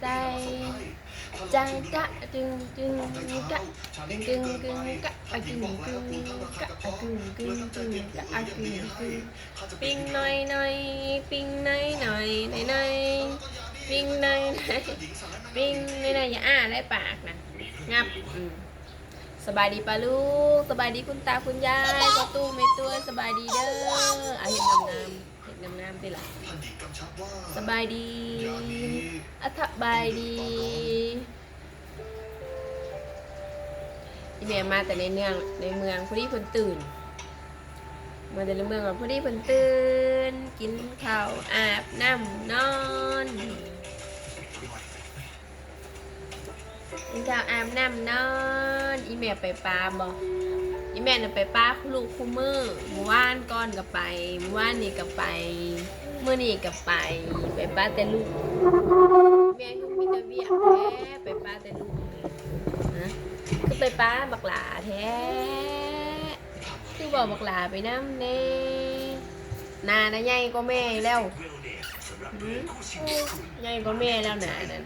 ใจ ใจจะจึงจึงกะจึงจึงกะอะกึงกึงกะอะกึงกึงกึงกะอะกึงกึงปิงหน่อยหน่อยปิงหน่อยหน่อยหน่อยหน่อยปิงหน่อยหน่อยปิงหน่อยหน่อยอย่าอ้าได้ปากนะงับอืมสบายดีปะลูก สบายดีคุณตาคุณยายพ่อตู้ไม่ตัวสบายดีเด้ออาเห็นน้ำน้ำ เห็นน้ำน้ำไปละสบายดีอัฐบายดีอีเมลมาแต่ในเมืองในเมืองพอดีเพิ่นตื่น มาแต่ในเมืองว่าพอดีเพิ่นตื่น กินข้าวอาบน้ำนอนกินข้าวอาบน้ำนอน อีเมลไปปลาบ่อี เมลน่ะไปปลาลูกคู่มือเมื่อวานก่อนก็ไปเมื่อวานนี่ก็ไปเมื่อนี่ก็ไป ไปป้าแต่ลูกแม่คือมีแต่เวียกแท้ไปป้าแต่ลูกนะคือไปป้าบักหลาแท้คือบอกบักหลาไปน้ำเน่นานะใหญ่ก็แม่แล้วหืมใหญ่ก็แม่แล้วนานั่น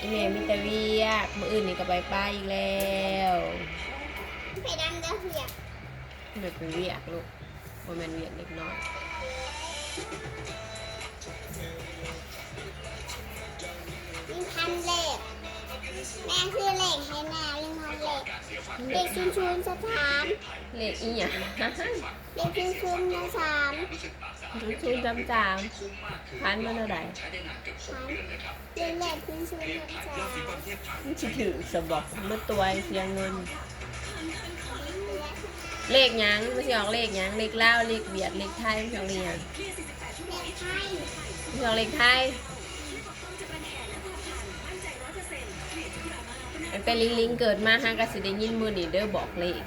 อีแม่มีแต่เวียกมืออื่นนี่ก็ไปป้าอีกแล้วไปดำเด้อเพียกเด็กเป็นเวียกลูกบ่แมันเวียกเล็กน้อย แม่คือเหล็กให้แม่ลิงพันเหล็กเด็กชุนชุนสถานเลขอีหยังเด็กชุนชุนสถานชูจำจางพันมันเท่าไหร่พันเด็กเด็กชุนชุนสถานมันสิถือสมบอกเมื่อตัวเสียเงินเลขหยังไม่ใช่ออกเลขหยังเลขลาวเลขเวียดเลขไทยไม่ใช่ออกเลขหยังเด็กไทยไม่ใช่ออกเลขไทย ตั้งแต่ลิงลิงเกิดมาฮะก็สิได้ยินมือนี่เด้อบอกเลข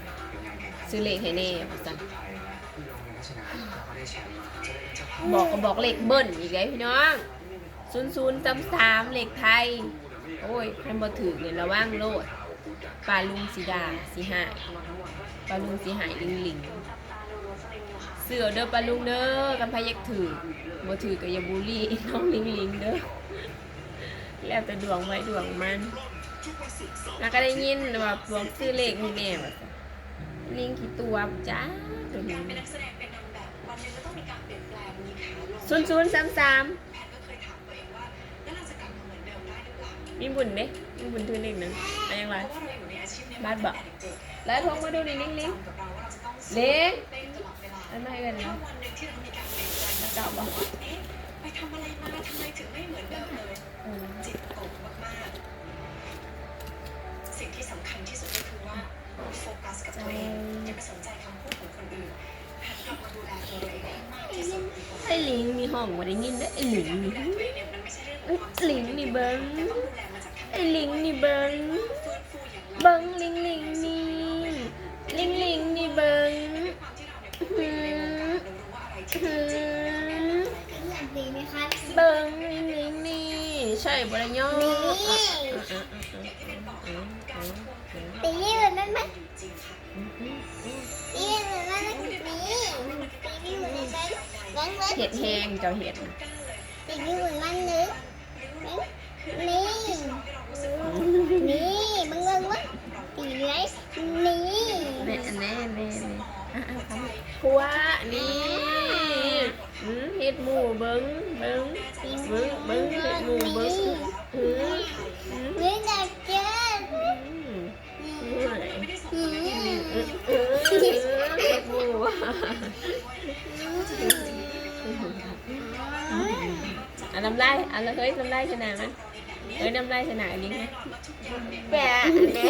ซื้อเลขให้แน่ว่าซั่นบอกก็บอกเลขเบิ้ลอีกแล้พี่น้องศูนย์ศูนย์จำสามเลขไทย โอ้ยใครบ่ถือเนี่ยระวังโลดปลาลุงสีดาสีหายปลาลุงสีหายลิงลิงเสือเด้อปลาลุงเด้อกำพายักถือบ่ถือก็อย่าบูลลี่น้องลิงลิงเด้อแล้วแต่ดวงไว้ดวงมัน แล้วก็ได้ยินว่าดวงซื้อเลขนี่แน่ว่าซั่นลิงกี่ตัวจ้าตัวนี้ศูนย์ศูนย์สามสามมีบุญไหมมีบุญถือเลขหนึ่งอะไรยังไงบ้านบอกแล้วโทรมาดูนี่ลิงลิงลิงอันไม่กันนะมาเจ้าบอกไปทำอะไรมาทำไมถึงไม่เหมือนเดิมเลยอืมจิตตกมากๆสิ่ง ที่สำคัญที่สุดก็คือว่าโฟกัสกับตัวเองอย่าไปสนใจคำพูดของคนอื่นหัดกลับมาดูแลตัวเองให้มากที่สุดดีกว่าไอ้ลิงมีห้องมาได้ยินได้อไอ้ลิงนี่ดูแลตัวเองเนี่ยมันไม่ใช่เรื่องขเอ้อยงความลิงนี่เบิ้งแต่ต้องดูแลมาจากข้างในไอ้ลิงนี่เบิ้งฟื้นฟูอย่างไรเบิ้งลิงลิงนี่ลิงลิงนี่เบิ้งด้วยความที่เราเนี่ยเพิ่งไปอยู่ในวงการเรารู้ว่าอะไรที่หืดีจริงมอยากดีไหมคะเบิ้งลิงลิงนี่ใช่บรยอ เห็ดแห้งเจ้าเห็ดตีนี่เหมือนมันนึกนี่ นี่มึงเงิงวะตีไรนี่แน่แน่แน่แน่อะอะทำพัวนี่อืมเห็ดหมูเบิ้งเบิ้งเบิ้งเบิ้งเห็ดหมูเบิ้งอืมอืมนี่จะเจออืมอืมเออเออเห็ดหมู อันน้ำลายอันละเฮ้ยน้ำลายชนะมันเฮ้ยน้ำลายชนะลิงนะแปะแน่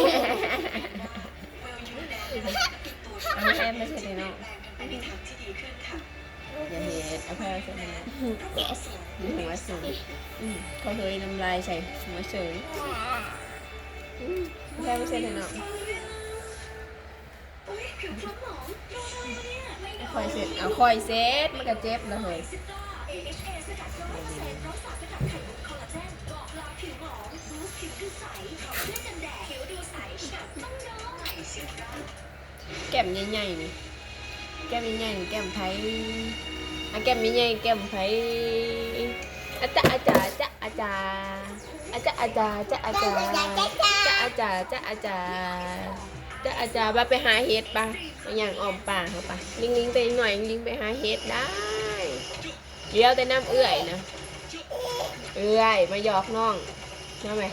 เอามาแอบไม่ใช่เลยเนาะไปในทางที่ดีขึ้นค่ะอย่าเห็ดเอาแพ้ใช่ไหมมีหัวสูงอืมเขาเฮ้ยน้ำลายใส่หัวเฉยอืมเอาแพ้ไม่ใช่เลยเนาะโอ้ยผิว คอยไม่คอยเสร็จเอาคอยเสร็จมันก็เจ็บนะเฮ้ยซิต้า AHA สกัดเซรั่มเซนแล้วสารสกัดไขมันคอลลาเจนบอกลาผิวหมองบูสต์ผิวดูใสขาวเพื่อกันแดดผิวดูใสฉ่ำต้องใหม่ซิต้าแก้มใหญ่ๆนี่ แก้มใหญ่ๆแก้มไทยแก้มใหญ่แก้มไผอาจารย์อาจารย์จ้าอาจารย์อาจารย์อาจารย์จ้าอาจารย์จ้าอาจารย์จ้าอาจารย์ จ้าอาจารย์ว่าไปหาเห็ดปะอย่างออมป่าเขาปะลิงลิงไปหน่อยลิงไปหาเห็ดได้เลี้ยวแต่น้ำเอื่อยนะเอื่อยมาหยอกน้องใช่ไหม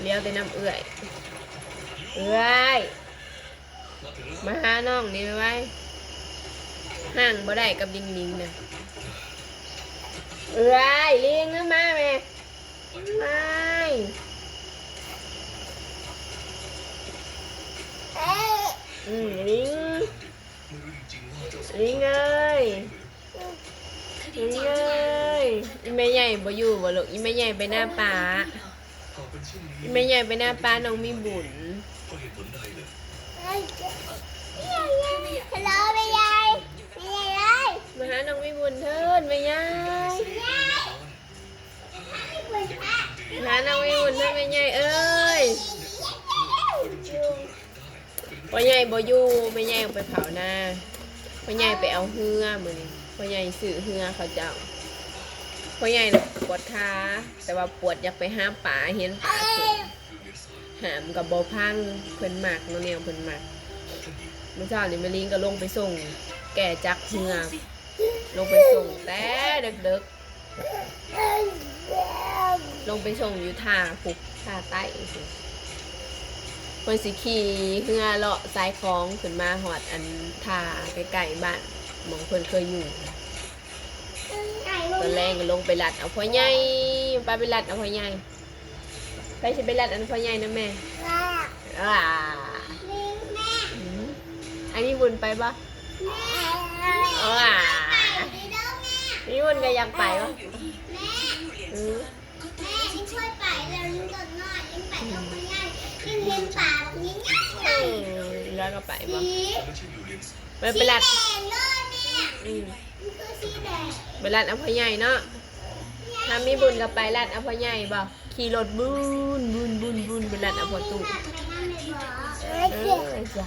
เลี้ยวแต่น้ำเอื่อยเอื่อยมาหาน้องนี่ไปไว้ห่างบ่ได้กับลิงลิงนะเอ้ยลิงนะมาแม่ไม่อืมลิงลิงเอ้ยลิงเอ้ยอีแม่ใหญ่บ่ อยู่บ่ลูกอีแม่ใหญ่ไปหน้าป่าอีแม่ใหญ่ไปหน้าป่าน้องมีบุญฮัลโหลแม่ยายแม่ยายมาหาน้องมีบุญเถิดแม่ใหญ่หาน้องมีบุญเถิดแม่ใหญ่เอ้ยพ่อใหญ่บ่อยู่แม่ใหญ่ไปเผาหน้าพ่อใหญ่ไปเอาเหือมือนี้พ่อใหญ่ซื้อเหือเขาเจ้าพ่อใหญ่ ปวดขาแต่ว่าปวดอยากไปห้ามป่าเห็นป่าขึ้นหามกับบ่พังเพิ่นมักเนาะแนวเพิ่นมักเมื่อเช้านี่แม่ลิงก็ลงไปส่ง แก่จักเหือลงไปส่งแต่เดึกๆ ลงไปส่งอยู่ท่าผูกท่าใต้เพิ่นสิขี่เฮือเลาะสายคล้องขึ้นมาหอดอันท่าใกล้ๆบ้านหมองเพิ่นเคยอยู่ ตอนแรกก็ลงไปลัดเอาพ่อใหญ่ไปไปลัดเอาพ่อใหญ่ไปสิไปลัดอันพ่อใหญ่นะแม่อ่าอืมอันนี้บุญไปปะอ่านี่บุญก็อยากไปปะอืมแม่ยิ่งช่วยไปแล้วยิ่งโดดน้อยยิ่งไปทำไม่ง่ายยิ่งเห็นป่าแบบนี้ง่ายเออแล้วก็ไปปะสีไปไปลัดสีแดงเลยแม่อืมมันคือสีแดง ไปลัดอาพ่อใหญ่เนาะถ้ามีบุญก็ไปลัดอาพ่อใหญ่บ่ขี่รถบุญบุญบุญบุญไปลัดอาพ่อตู่เอเอออจ้ะ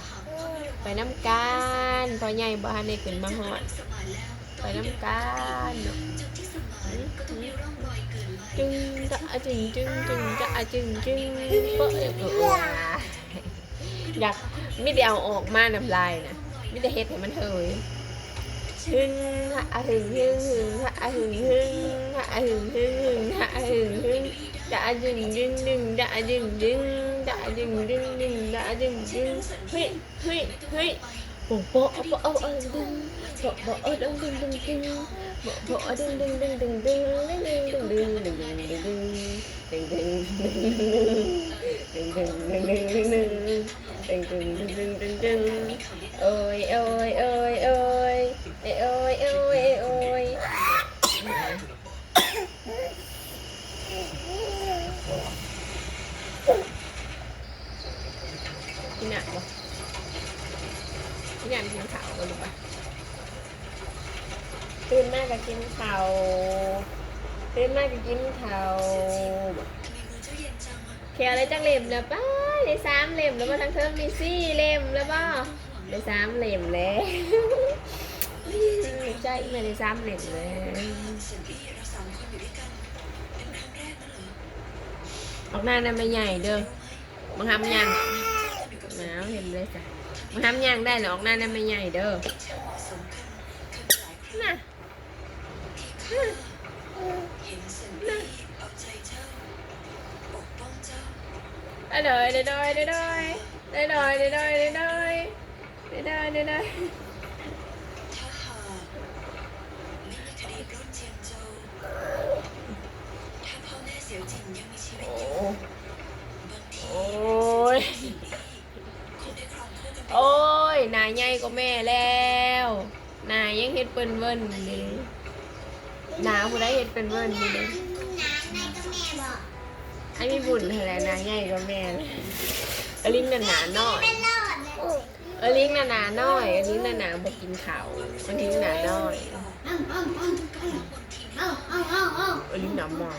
ไปน้ำกันพอใหญ่บ้านในขึ้นมาหอดไปน้ำกันจึงจะจึงจึงจึงจะจึงจึงเปะเออยากไมิได้เอาออกมาน้ำลายนะไมิได้เฮ็ดให้มันเฮย หึงฮะอะหึงหึงหึงฮะอะหึงหึงฮะอะหึงหึงหึงฮะอะหึงหึงจะอะจึงจึงจึงจะอะจึงจึงจะอะจึงจึ เอ้ยโอยเอ้ยโอ้ยพี่หนักบ่พี่หนักกินข่าวบ่ลูกปะตื่นมากก็กินข่าวตื่นมากก็กินข่าวแค่อะไรจังเล่มนะป้าได้สามเล่มแล้วมาทั้งเทิมมีสี่เล่มแล้วบ่ได้สามเล่มเลย ใช่ไม่ได้สามเล่มเลยออกหน้านั่นไม่ใหญ่เด้อมังทำยังหนาวเห็นเลยจ้ะมังทำยังได้หรอออกหน้านั่นไม่ใหญ่เด้อน่ะได้เลยได้เลยได้เลยได้เลยได้เลยได้เลยได้เลยได้เลย ถ้าหากไม่มีคดีปล้นเจียงโจวถ้าพ่อแม่เสียวจินยังมีชีวิต โอ้ยโอ้ยนไปโอ้ยนายใหญ่ก็แม่แล้วนายยังเฮ็ดเป็นเวินนี่นาผู้ใดเฮ็ดเป็นเวินนี่เลยน้ำในก็แม่บอไอ้มีบุญอะไรนายใหญ่ก็แม่เลยอลิงน่ะหนาหน้อยตลอเอลิงน่ะหนาหน้อยอลิงน่ะหนาบ่กินข้าวอลิงหนาน้อยเอาเอาเอาเอาเอาเอาเอาอลิงหนาหมอง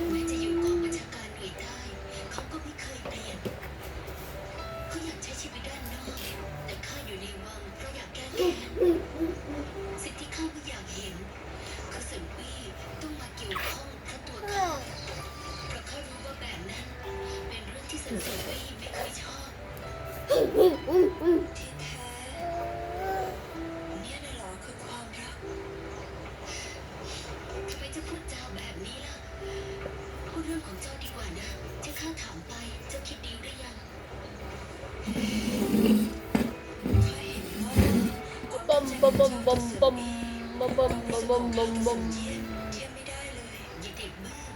บเงียบใจกว้างมบมบมบมบมบมบมเทียบไม่ได้เลยอย่าเด็กมาก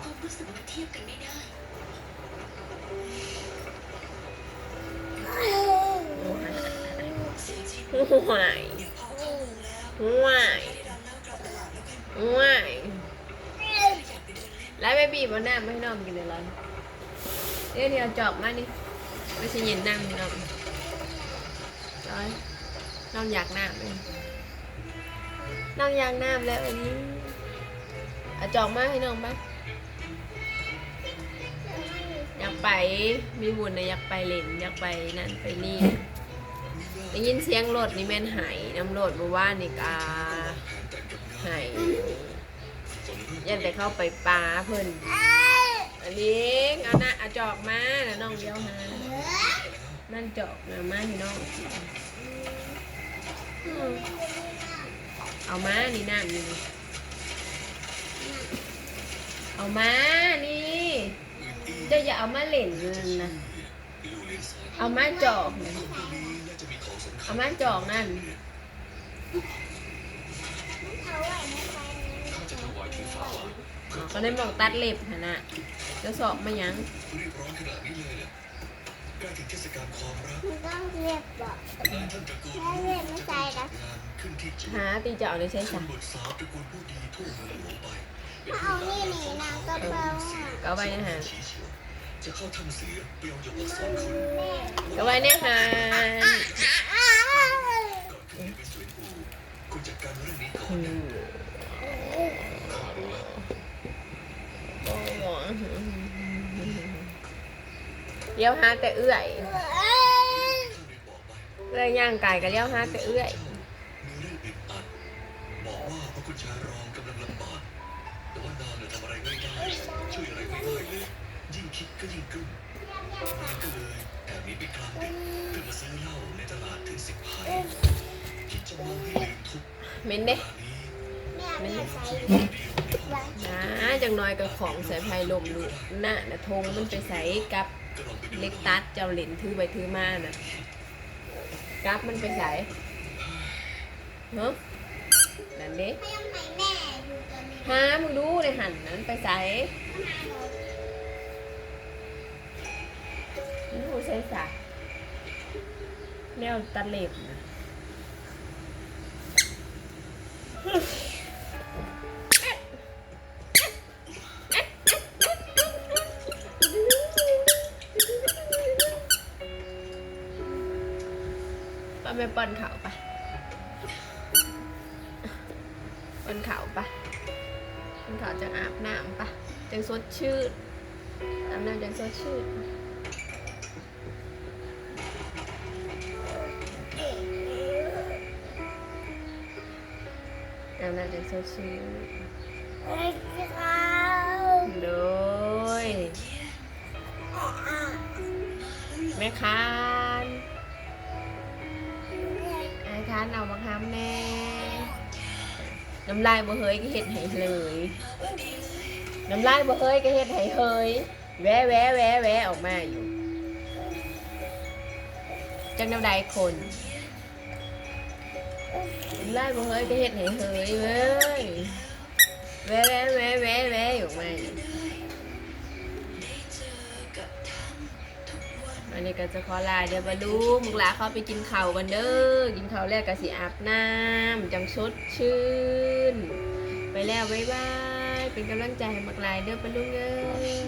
ความรู้สึกมันเทียบกันไม่ได้ห่วยห่วยห่วยแล้วไปบีบเอาน้ำมาให้น้องกินเลยร้อนเดี๋ยวเดี๋ยวจอกมาดิไม่ใช่เย็นน้ำนี่น้องร้อน น้องอยากน้ำเลยน้องอยากน้ำแล้วอันนี้อาจอกมาให้น้องปะอยากไปมีบุญนะอยากไปเล่นอยากไปนั่นไปนี่ได้ยินเสียงรถนี่แม่นหายน้ำรถเมื่านี่กาหายยันแต่เข้าไปปลาเพิ่นอันนี้เอาหน้าอาจอกมาแล้วน้องเดียวหานั่นจอกนะมาให้น้อง เอามา นี่น้ำนี่เอามา นี่จ้าอย่าเอามาเล่นอยู่นั่นะ เอามาจอกนะเอามาจอกนั่นก็ได้บอกตัดเล็บหั่นนะจะสอบมายัง ลยเนี่ยใกล้ถึงเทศกาลความรักมึงต้องเรียบบอกหลายท่านตระกูลถ้าเรียบไม่ใช่นะงานขึ้นที่จีนหาตีจะเอาในใช้ชสันกบทสาวตระกูลผู้ดีทั่วเมืองหลวงไปเป็นถ้าเอานี่หนีนางก็เปล่าอะก็เอาไว้นะฮะชี้เฉียวจะเข้าถ้ำเสือเปรียวหยกอักษรคุณแม่ก็ไว้เนี่ยฮะอ้าวก่อนขึ้นไปสวนปูคุณจัดการเรื่องนี้ก่อนนะข้ารู้แล้ว เลี้ยวหาแต่เอื้อยเอื้อยย่างไก่ก็เลี้ยวหาแต่เอื้อยเรื่องอึดอัดบอกว่าพระคุณชายรองกำลังลำบากแต่ว่านางเนี่ยทำอะไรไม่ได้ช่วยอะไรไม่ได้เลยยิ่งคิดก็ยิ่งกลุ้มนางก็เลยแอบหนีไปกลางดึกเพื่อมาซื้อเหล้าในตลาดถึงสิบไผ่คิดจะมาให้ลืมทุกข์เม้นเด้งานนี้แม่แม่ใส่เดียวในห้องนะจังน้อยกับของใส่ไผ่ลมดูน่ะนะทงมันไปใส่กับ เล็กตัดเจ้าเหรนถือไปถือมาน่ะกับมันไปใส่เฮ้นั่นเด้ไม่ต้องไปแม่อยู่ตอนนี้หามึงดูในหันนั้นไปใส่มันหูใส่สักแนวตัดเล็บนะ แม่ป้อนเขาวปะป้อนเขาวปะป้อนเขาวจะอาบน้ำปะจังสดชื่นอาบน้ำจังสดชื่นอาบน้ำจังสดชื่นเอ้ยเขาโดยแม่ค้าานเอามาทำแน่น้ำลายบ่เฮยก็เห็ดให้เลยน้ำลายบ่เฮยก็เห็ดให้เฮยแวะแวะแวะแวะออกมาอยู่จังน้ำใดคนน้ำลายบ่เฮยก็เห็ดให้เฮยเว้ยแวะแวะแวะแวะแวะออกมาอยู่ อันนี้ก็จะขอลาเดี๋ยวบรรลุมุกหลาเข้าไปกินข้าวกันเด้อ กินข้าวแรกก็สิอาบน้ำจังชดชื่น ไปแล้วบ๊ายบาย เป็นกำลังใจให้มักหลายเด้อปะลุงเอ้ยบ๊ายบาย